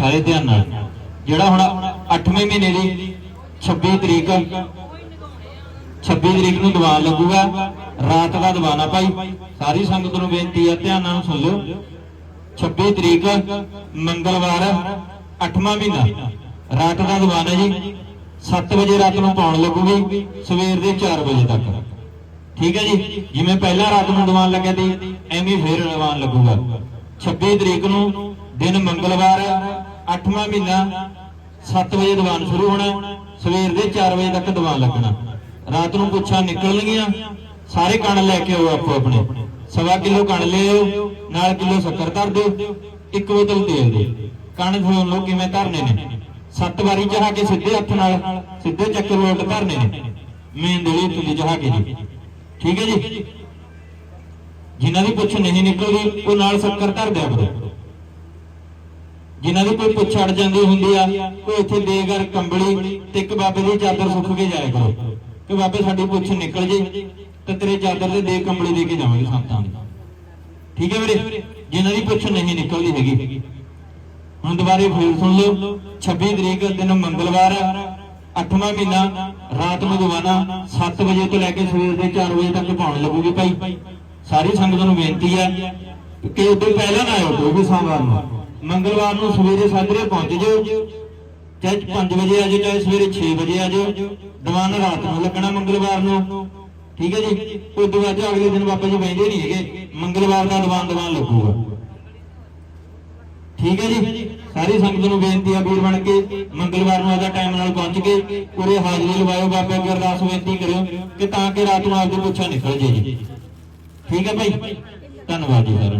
ਸਾਰੇ ਧਿਆਨ ਨਾਲ। ਜਿਹੜਾ ਹੁਣ 8ਵੇਂ ਮਹੀਨੇ ਦੀ 26 ਤਰੀਕ 26 ਤਰੀਕ ਨੂੰ ਦੀਵਾਨ ਲੱਗੂਗਾ। ਰਾਤ ਦਾ ਦੀਵਾਨ ਭਾਈ। ਸਾਰੀ ਸੰਗਤ ਨੂੰ ਬੇਨਤੀ ਹੈ ਧਿਆਨ ਨਾਲ ਸੁਣ ਲਿਓ। 26 ਤਰੀਕ, ਮੰਗਲਵਾਰ 8ਵਾਂ ਮਹੀਨਾ। ਰਾਤ ਦਾ ਦੀਵਾਨ ਹੈ ਜੀ। 7 ਵਜੇ ਰਾਤ ਨੂੰ ਪਾਉਣ ਲੱਗੂਗੀ, ਸਵੇਰ ਦੇ 4 ਵਜੇ ਤੱਕ। ਠੀਕ ਹੈ ਜੀ? ਜਿਵੇਂ ਪਹਿਲਾਂ ਰਾਤ ਨੂੰ ਦੀਵਾਨ ਲੱਗਿਆ ਸੀ, ਐਵੇਂ ਫੇਰ ਦੀਵਾਨ ਲੱਗੂਗਾ। 26 ਤਰੀਕ ਨੂੰ ਦਿਨ ਮੰਗਲਵਾਰ 8ਵਾਂ ਮਹੀਨਾ 7 ਵਜੇ ਦੀਵਾਨ ਸ਼ੁਰੂ ਹੋਣਾ, ਸਵੇਰ ਦੇ 4 ਵਜੇ ਤੱਕ ਦੀਵਾਨ ਲੱਗਣਾ। ਰਾਤ ਨੂੰ ਪੁੱਛਾਂ ਨਿਕਲਣਗੀਆਂ, ਸਾਰੇ ਕਣ ਲੈ ਕੇ ਆਓ ਆਪੋ ਆਪਣੇ। ਸਵਾ ਕਿਲੋ ਕਣ ਲਿਓ ਨਾਲ ਕਿਲੋ ਸ਼ੱਕਰ ਧਰ ਦਿਓ, ਇੱਕ ਬੋਤਲ ਤੇਲ ਦੀ ਕਣ ਧੋਣ ਲਓ ਕਿਵੇਂ ਧਰਨੇ ਨੇ? ਸੱਤ ਵਾਰੀ ਜਹਾ ਕੇ ਸਿੱਧੇ ਹੱਥ ਨਾਲ, ਸਿੱਧੇ ਚੱਕਰ ਉਲਟ ਧਰਨੇ ਨੇ। ਮੇਨ ਦੇਲੀ ਤੁਲੀ ਜਹਾ ਕੇ ਜੀ। ਠੀਕ ਹੈ ਜੀ? ਜਿਨ੍ਹਾਂ ਦੀ ਪੁੱਛ ਨਹੀਂ ਨਿਕਲਦੀ, ਉਹ ਨਾਲ ਸ਼ੱਕਰ ਧਰ ਦਿਆ ਕਰੋ। ਜਿਨ੍ਹਾਂ ਦੀ ਕੋਈ ਪੁੱਛ ਅੜ ਜਾਂਦੀ ਹੁੰਦੀ ਆ, ਕੋਈ ਇੱਥੇ ਦੇਗਰ ਕੰਬਲੀ ਤੇ ਇੱਕ ਬਾਬੇ ਦੀ ਚਾਦਰ ਸੁੱਕ ਕੇ ਜਾਇਆ ਕਰੋ। ਕਿ ਬਾਬੇ, ਸਾਡੀ ਪੁੱਛ ਨਿਕਲ ਜੇ, ਤੇ ਤੇਰੇ ਚਾਦਰ ਤੇ ਦੇ ਕੰਬਲੀ ਦੇ ਕੇ ਜਾਵਾਂਗੇ ਸੰਤਾਂ ਦੀ ਠੀਕ ਹੈ ਵੀਰੇ? ਜਿਨ੍ਹਾਂ ਦੀ ਪੁੱਛ ਨਹੀਂ ਨਿਕਲਦੀ ਹੈਗੀ। ਹੁਣ ਦੁਬਾਰੇ ਫੇਰ ਸੁਣ ਲਓ। 26 ਤਰੀਕ, ਦਿਨ ਮੰਗਲਵਾਰ 8ਵਾਂ ਮਹੀਨਾ, ਰਾਤ ਨੂੰ ਦੀਵਾਨਾ 7 ਵਜੇ ਤੋਂ ਲੈ ਕੇ ਸਵੇਰ ਦੇ 4 ਵਜੇ ਤੱਕ ਪਾਉਣ ਲੱਗੂਗੀ ਭਾਈ। ਸਾਰੀ ਸੰਗਤ ਨੂੰ ਬੇਨਤੀ ਹੈ ਕਿ ਉਦੋਂ ਪਹਿਲਾਂ ਨਾ ਆਇਓ ਕੋਈ ਵੀ ਸੋਮਵਾਰ ਨੂੰ। ਮੰਗਲਵਾਰ ਨੂੰ ਸਵੇਰੇ ਸਾਜਰੇ ਪਹੁੰਚ ਜਾਓ। ਚਾਹੇ 5 ਵਜੇ ਆ ਜਾਓ, ਚਾਹੇ ਸਵੇਰੇ 6 ਵਜੇ ਆ ਜਾਓ। ਦੀਵਾਨ ਰਾਤ ਨੂੰ ਲੱਗਣਾ ਮੰਗਲਵਾਰ ਨੂੰ। ਠੀਕ ਹੈ ਜੀ? ਕੋਈ ਬਾਅਦ ਅਗਲੇ ਦਿਨ ਬਾਬਾ ਜੀ ਬੈਠੇ ਨਹੀਂ ਹੈਗੇ। ਮੰਗਲਵਾਰ ਦਾ ਦੀਵਾਨ ਦੀਵਾਨ ਲੱਗੂਗਾ। ਠੀਕ ਹੈ ਜੀ? ਸਾਰੀ ਸੰਗਤ ਨੂੰ ਬੇਨਤੀ ਆ ਵੀਰ ਬਣ ਕੇ, ਮੰਗਲਵਾਰ ਨੂੰ ਆਦਾ ਟਾਈਮ ਨਾਲ ਪਹੁੰਚ ਕੇ ਪੂਰੇ ਹਾਜ਼ਰੀ ਲਵਾਇਓ, ਬਾਬੇ ਅੱਗੇ ਅਰਦਾਸ ਬੇਨਤੀ ਕਰਿਓ ਕਿ ਤਾਂ ਕਿ ਰਾਤ ਨੂੰ ਆਪਦੀ ਪੁੱਛਾ ਨਿਕਲ ਜੇ ਜੀ। ਠੀਕ ਹੈ ਭਾਈ? ਧੰਨਵਾਦ ਜੀ ਸਾਰਿਆਂ